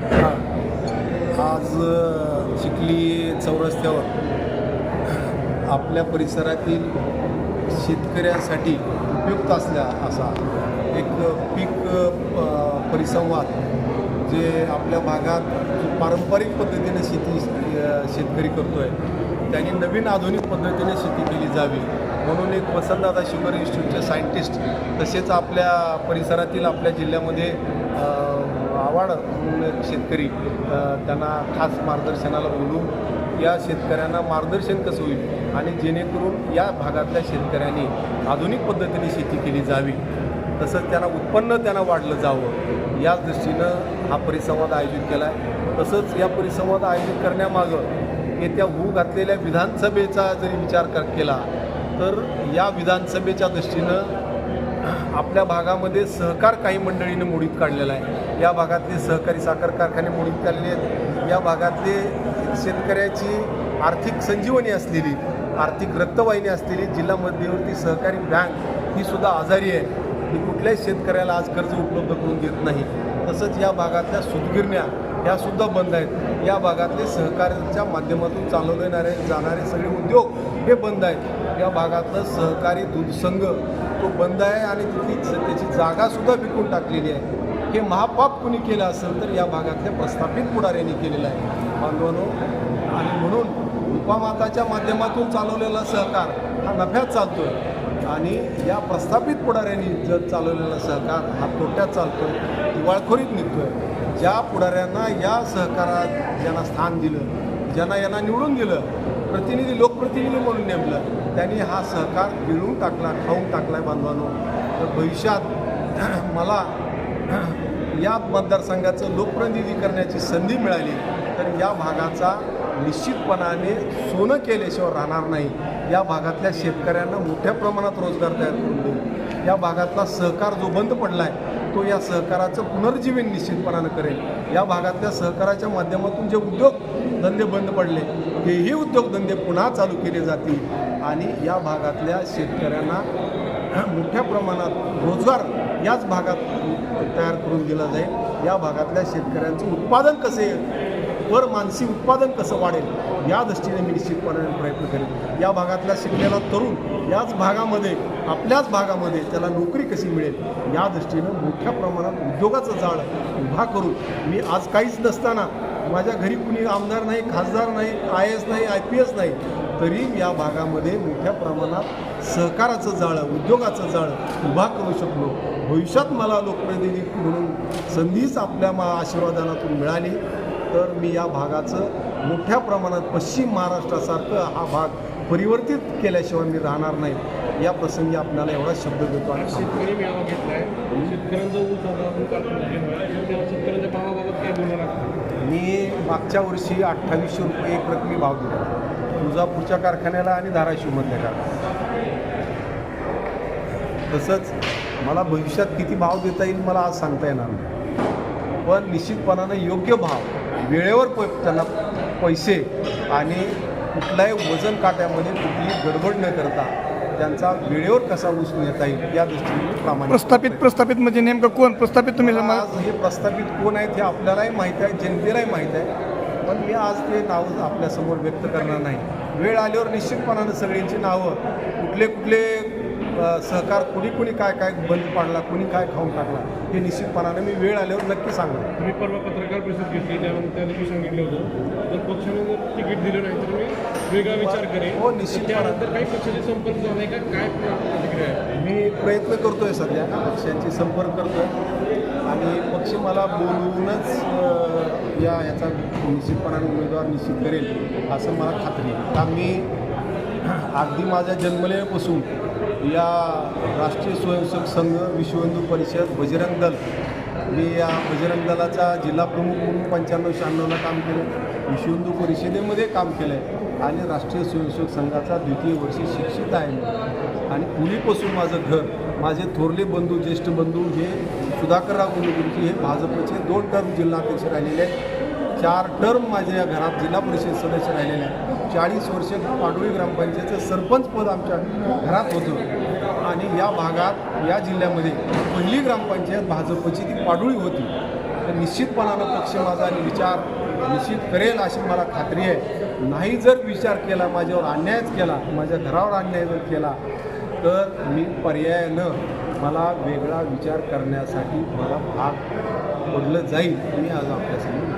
आज चिखली चौरस्त्यावर आपल्या परिसरातील शेतकऱ्यांसाठी उपयुक्त असल्या असा एक पीक प- परिसंवाद जे आपल्या भागात पारंपरिक पद्धतीने शेती शेतकरी करतो आहे त्यांनी नवीन आधुनिक पद्धतीने शेती केली जावी. म्हणून एक वसंतदादा शुगर इन्स्टिट्यूटचे सायंटिस्ट तसेच आपल्या परिसरातील आपल्या जिल्ह्यामध्ये आव्हाड म्हणून एक शेतकरी त्यांना खास मार्गदर्शनाला बोलून या शेतकऱ्यांना मार्गदर्शन कसं होईल आणि जेणेकरून या भागातल्या शेतकऱ्यांनी आधुनिक पद्धतीने शेती केली जावी तसंच त्यांना उत्पन्न त्यांना वाढलं जावं याच दृष्टीनं हा परिसंवाद आयोजित केला आहे तसंच या परिसंवाद आयोजित करण्यामागं येत्या होऊ घातलेल्या विधानसभेचा जरी विचार कर केला तर या विधानसभेच्या दृष्टीनं आपल्या भागामध्ये सहकार काही मंडळीनं मोडीत काढलेला आहे. या भागातले सहकारी साखर कारखाने मोडीत चालले आहेत. या भागातले शेतकऱ्याची आर्थिक संजीवनी असलेली आर्थिक रक्तवाहिनी असलेली जिल्हा मध्यवर्ती सहकारी बँक ही सुद्धा आजारी आहे. मी कुठल्याही शेतकऱ्याला आज कर्ज उपलब्ध करून देत नाही. तसंच या भागातल्या सुतगिरण्या ह्या सुद्धा बंद आहेत. या भागातले सहकार्याच्या माध्यमातून चालवले जाणारे सगळे उद्योग हे बंद आहेत. या भागातलं सहकारी दूध संघ तो बंद आहे आणि तिथली त्याची जागासुद्धा विकून टाकलेली आहे. हे महापाप कुणी केलं असेल तर या भागातल्या प्रस्थापित पुढाऱ्यांनी केलेलं आहे. बांधवानो आणि म्हणून उपमाताच्या माध्यमातून चालवलेला सहकार हा नफ्यात चालतो आहे आणि या प्रस्थापित पुढाऱ्यांनी जर चालवलेला सहकार हा तोट्यात चालतो आहे दिवाळखोरीत निघतो आहे ज्या पुढाऱ्यांना या सहकारात ज्यांना स्थान दिलं ज्यांना यांना निवडून दिलं प्रतिनिधी लोकप्रतिनिधी म्हणून नेमलं त्यांनी हा सहकार गिळून टाकला खाऊन टाकला आहे बांधवांनो. तर भविष्यात मला या मतदारसंघाचं लोकप्रतिनिधी करण्याची संधी मिळाली तर या भागाचा निश्चितपणाने सोनं केल्याशिवाय राहणार नाही. या भागातल्या शेतकऱ्यांना मोठ्या प्रमाणात रोजगार तयार करून देईल या भागातला सहकार जो बंद पडला आहे तो या सहकाराचं पुनर्जीवन निश्चितपणानं करेल. या भागातल्या सहकाराच्या माध्यमातून जे उद्योग धंदे बंद पडले तेही उद्योगधंदे पुन्हा चालू केले जातील. आणि या भागातल्या शेतकऱ्यांना मोठ्या प्रमाणात रोजगार याच भागात तयार करून दिला जाईल. या भागातल्या शेतकऱ्यांचं उत्पादन कसे येईल वर मानसी उत्पादन कसं वाढेल? या दृष्टीने मी निश्चितपणे प्रयत्न करेन. या भागातला शिकलेला तरुण याच भागामध्ये आपल्याच भागामध्ये त्याला नोकरी कशी मिळेल? या दृष्टीनं मोठ्या प्रमाणात उद्योगाचं जाळ उभा करून मी आज काहीच नसताना माझ्या घरी कुणी आमदार नाही खासदार नाही आय एस नाही आय पी एस नाही तरी या भागामध्ये मोठ्या प्रमाणात सहकाराचं जाळं उद्योगाचं जाळं उभा करू शकलो. भविष्यात मला लोकप्रतिनिधी म्हणून संधीच आपल्या मा आशीर्वादानातून मिळाली. तर मी या भागाचं मोठ्या प्रमाणात पश्चिम महाराष्ट्रासारखं हा भाग परिवर्तित केल्याशिवाय मी राहणार नाही. या प्रसंगी आपल्याला एवढा शब्द देतो आणि शेतकरी मेळावा घेतलाय. शेतकऱ्यांचा ऊस आपण शेतकऱ्यांच्या भावाबाबत काय बोलणार मी मागच्या वर्षी अठ्ठावीसशे रुपये एक रकमी भाव दिला. तुळजापूरच्या कारखान्याला आणि धाराशिवमधल्या कारखान्याला. तसंच मला भविष्यात किती भाव देता येईल मला आज सांगता येणार नाही. पण निश्चितपणानं योग्य भाव वेळेवर प त्यांना पैसे आणि कुठल्याही वजन काट्यामध्ये कुठली गडबड न करता त्यांचा वेळेवर कसा ऊस नेता येईल या दृष्टीने प्रामाणिक प्रस्थापित प्रस्थापित म्हणजे नेमकं कोण? प्रस्थापित तुम्ही आज हे प्रस्थापित कोण आहेत हे आपल्यालाही माहीत आहे जनतेलाही माहीत आहे. पण मी आज ते नाव आपल्यासमोर व्यक्त करणार नाही. वेळ आल्यावर निश्चितपणानं सगळ्यांची नावं कुठले कुठले सहकार कुणी कुणी काय काय बंद पाडला कुणी काय खाऊन टाकला हे निश्चितपणानं मी वेळ आल्यावर नक्की सांगणार. तुम्ही परवा पत्रकार परिषद घेतली त्यानंतर त्या दिवशी सांगितलं होतं. जर पक्षाने जर तिकीट दिलं नाही तर मी वेगळा विचार करेन. हो, निश्चित. त्यानंतर काही पक्षाचे संपर्क झालाय का? काय प्रतिक्रिया आहे? मी प्रयत्न करतोय सध्या पक्षांची संपर्क करतोय. आणि पक्ष मला बोलवूनच या याचा निश्चितपणाने उमेदवार निश्चित करेल असं मला खात्री आहे. का मी अगदी माझ्या जन्मलेपासून या राष्ट्रीय स्वयंसेवक संघ विश्व हिंदू परिषद बजरंग दल मी या बजरंग दलाचा जिल्हा प्रमुख म्हणून पंच्याण्णव शहाण्णवला काम केलं विश्व हिंदू परिषदेमध्ये काम केलं आहे आणि राष्ट्रीय स्वयंसेवक संघाचा द्वितीय वर्षी शिक्षित आहे आणि पूर्वीपासून माझं घर माझे थोरले बंधू ज्येष्ठ बंधू हे सुधाकरराव गुरुजी हे भाजपचे दोन टर्म जिल्हाध्यक्ष राहिलेले आहेत. चार टर्म माझ्या घरात जिल्हा परिषद सदस्य राहिलेले आहेत. चाळीस वर्षे पाडोळी ग्रामपंचायतचं सरपंच पद आमच्या घरात होतं. आणि या भागात या जिल्ह्यामध्ये पहिली ग्रामपंचायत भाजपची ती पाडोळी होती. तर निश्चितपणानं पक्ष माझा विचार निश्चित करेल अशी मला खात्री आहे. नाही जर विचार केला माझ्यावर अन्यायच केला माझ्या घरावर अन्याय जर केला तर मी पर्यायानं मला वेगळा विचार करण्यासाठी मला भाग पडलं जाईल. मी आज आपल्यासमोर